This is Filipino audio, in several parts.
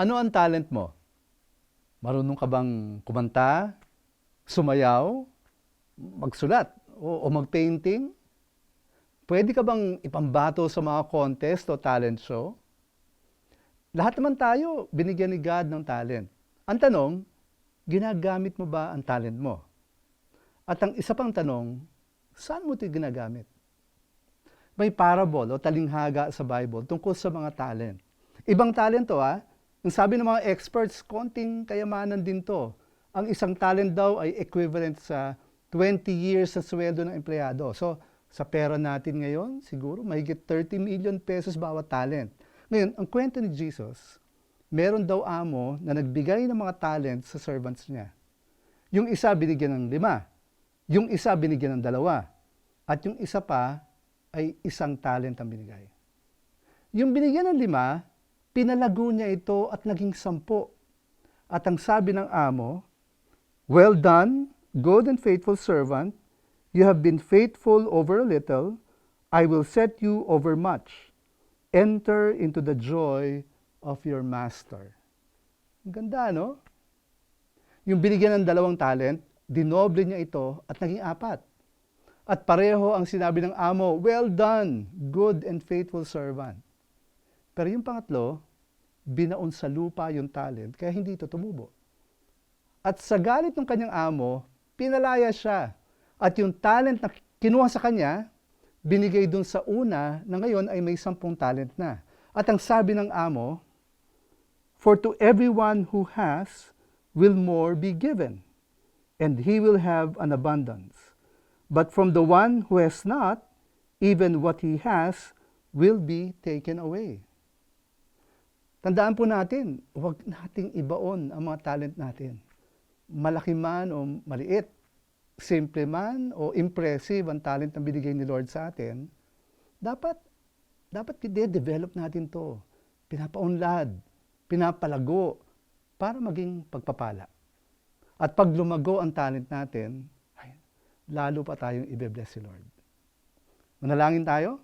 Ano ang talent mo? Marunong ka bang kumanta, sumayaw, magsulat, o, o magpainting? Pwede ka bang ipambato sa mga contest o talent show? Lahat naman tayo binigyan ni God ng talent. Ang tanong, ginagamit mo ba ang talent mo? At ang isa pang tanong, saan mo ito ginagamit? May parable o talinghaga sa Bible tungkol sa mga talent. Ibang talent to ha. Ang sabi ng mga experts, konting kayamanan din to. Ang isang talent daw ay equivalent sa 20 years sa sweldo ng empleyado. So, sa pera natin ngayon, siguro mahigit 30 million pesos bawat talent. Ngayon, ang kwento ni Jesus, meron daw amo na nagbigay ng mga talent sa servants niya. Yung isa binigyan ng lima, yung isa binigyan ng dalawa, at yung isa pa ay isang talent ang binigay. Yung binigyan ng lima, pinalago niya ito at naging sampo. At ang sabi ng amo, Well done, good and faithful servant. You have been faithful over a little. I will set you over much. Enter into the joy of your master. Ang ganda, no? Yung binigyan ng dalawang talent, dinoble niya ito at naging apat. At pareho ang sinabi ng amo, Well done, good and faithful servant. Pero yung pangatlo, binaon sa lupa yung talent, kaya hindi ito tumubo. At sa galit ng kanyang amo, pinalaya siya. At yung talent na kinuha sa kanya, binigay dun sa una na ngayon ay may sampung talent na. At ang sabi ng amo, For to everyone who has, will more be given, and he will have an abundance. But from the one who has not, even what he has will be taken away. Tandaan po natin, huwag nating ibaon ang mga talent natin. Malaki man o maliit, simple man o impressive ang talent na binigay ni Lord sa atin, dapat dapat i-develop natin to. Pinapaunlad, pinapalago para maging pagpapala. At pag lumago ang talent natin, ay, lalo pa tayong ibe-bless si Lord. Manalangin tayo?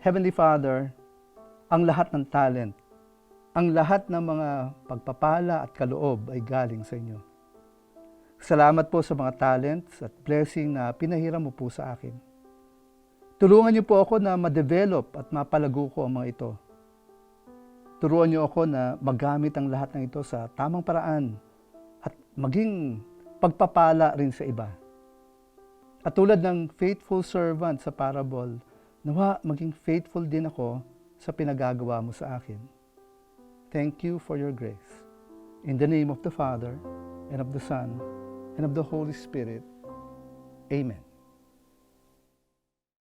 Heavenly Father, ang lahat ng talent, ang lahat ng mga pagpapala at kaloob ay galing sa inyo. Salamat po sa mga talents at blessing na pinahiram mo po sa akin. Tulungan niyo po ako na ma-develop at mapalago ko ang mga ito. Turuan niyo ako na magamit ang lahat ng ito sa tamang paraan at maging pagpapala rin sa iba. At tulad ng faithful servant sa parable, nawa maging faithful din ako sa pinagagawa mo sa akin. Thank you for your grace. In the name of the Father, and of the Son, and of the Holy Spirit. Amen.